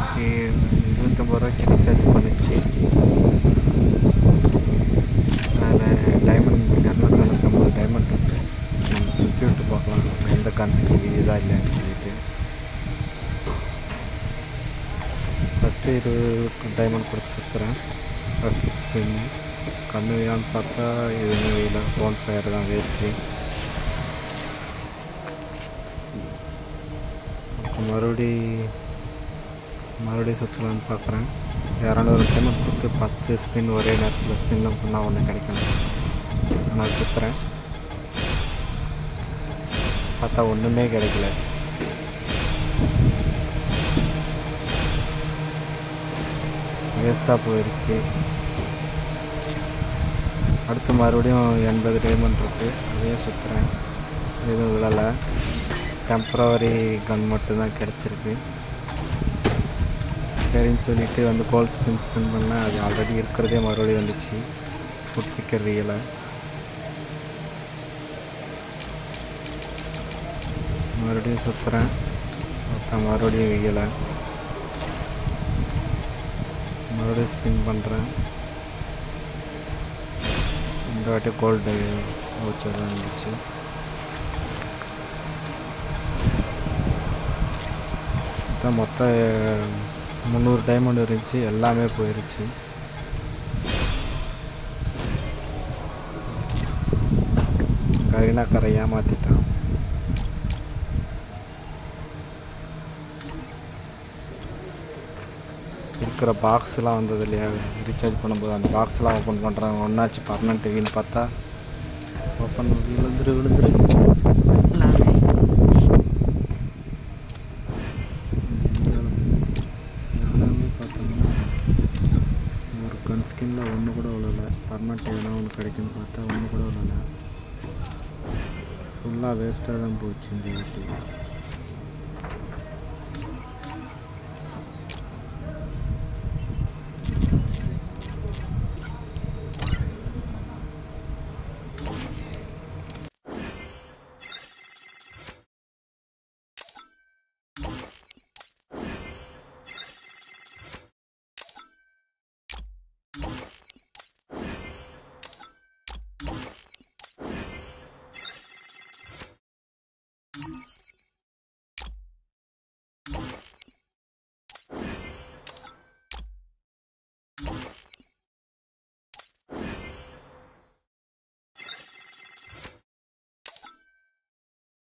இன்னைக்கு இருபத்தொம்பது ரூபாய்க்கு ரீசார்ஜ் பண்ணிச்சு அதில் டைமண்ட் இரநூத்தி தொண்ணூத்தொம்பது டைமண்ட் இருக்கு நம்ம சுற்றி விட்டு பார்க்கலாம் எந்த கான்செப்ட் இதா இல்லைன்னு சொல்லிட்டு ஃபஸ்ட்டு இது டைமண்ட் கொடுத்துருக்குறேன் ஃபஸ்ட்டு ஸ்பின்னு கண்ணு வேணான்னு பார்த்தா எதுவுமே இல்லை ஃபோன் ஃபயர் தான் வேஸ்ட்டு மறுபடி மறுபடியும் சுற்றலான்னு பார்க்குறேன். இரநூறு டைம் கொடுத்து பத்து ஸ்பின் ஒரே நேரத்தில் ஸ்பின் பண்ணால் ஒன்று கிடைக்கணும் நான் சுற்றுறேன் பார்த்தா ஒன்றுமே கிடைக்கல. வேஸ்ட்டாக போயிடுச்சு அடுத்து மறுபடியும் எண்பது டைமண்ட் இருக்குது அதையும் சுற்றுறேன் எதுவும் விழலை. டெம்ப்ரவரி கன் மட்டும்தான் கிடச்சிருக்கு. சரின்னு சொல்லிட்டு வந்து கோல் ஸ்பின் ஸ்பின் பண்ணேன் அது ஆல்ரெடி இருக்கிறதே மறுபடியும் வந்துச்சு. ஃபுட் பிக்கர் ரியலை மறுபடியும் சுற்றுறேன் மறுபடியும் வியலை மறுபடியும் ஸ்பின் பண்ணுறேன் இந்த வாட்டி கோல்டு வச்சர் தான் இருந்துச்சு மொத்தம் முந்நூறு டைமண்ட் இருந்துச்சு எல்லாமே போயிருச்சு. கரீனா கரை ஏமாற்றிட்டான் இருக்கிற பாக்ஸ்லாம் வந்தது இல்லையா? ரீசார்ஜ் பண்ணும்போது அந்த பாக்ஸ்லாம் ஓப்பன் பண்ணுறாங்க ஒன்றாச்சு பர்மனெண்ட் டிவின்னு பார்த்தா ஓப்பன் விழுந்துரு விழுந்துரு எல்லாமே பார்த்தோம்னா கன் ஸ்கின்னில் ஒன்று கூட விழலை. பர்மனெண்ட் எதனா ஒன்று கிடைக்குன்னு பார்த்தா ஒன்று கூட விழலை. ஃபுல்லாக வேஸ்ட்டாக தான் போச்சு இந்த வாட்டி